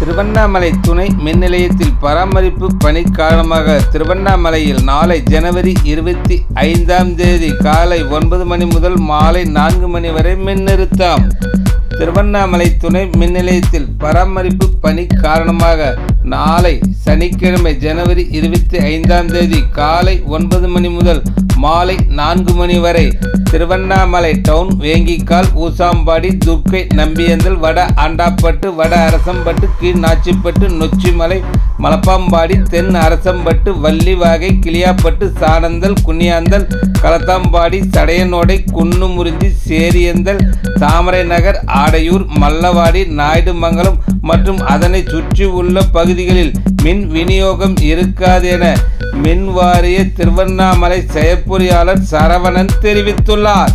திருவண்ணாமலை துணை மின் நிலையத்தில் பராமரிப்பு பணி காரணமாக திருவண்ணாமலையில் நாளை ஜனவரி இருபத்தி ஐந்தாம் தேதி காலை ஒன்பது மணி முதல் மாலை நான்கு மணி வரை மின் நிறுத்தம். திருவண்ணாமலை துணை மின் நிலையத்தில் பராமரிப்பு பணி காரணமாக நாளை சனிக்கிழமை ஜனவரி இருபத்தி ஐந்தாம் தேதி காலை ஒன்பது மணி முதல் மாலை நான்கு மணி வரை திருவண்ணாமலை டவுன் வேங்கிக்கால் ஊசாம்பாடி துர்க்கை நம்பியந்தல் வட ஆண்டாப்பட்டு வட அரசம்பட்டு கீழ் நாச்சிப்பட்டு நொச்சிமலை மலப்பாம்பாடி தென் அரசம்பட்டு வள்ளிவாகை கிளியாப்பட்டு சாணந்தல் குனியாந்தல் களத்தாம்பாடி சடையனோடை குன்னுமுறிஞ்சி சேரியந்தல் தாமரை நகர் ஆடையூர் மல்லவாடி நாயுடுமங்கலம் மற்றும் அதனை சுற்றி உள்ள பகுதிகளில் மின் விநியோகம் இருக்காது என மின் வாரிய திருவண்ணாமலை செயற்பொறியாளர் சரவணன் தெரிவித்துள்ளார்.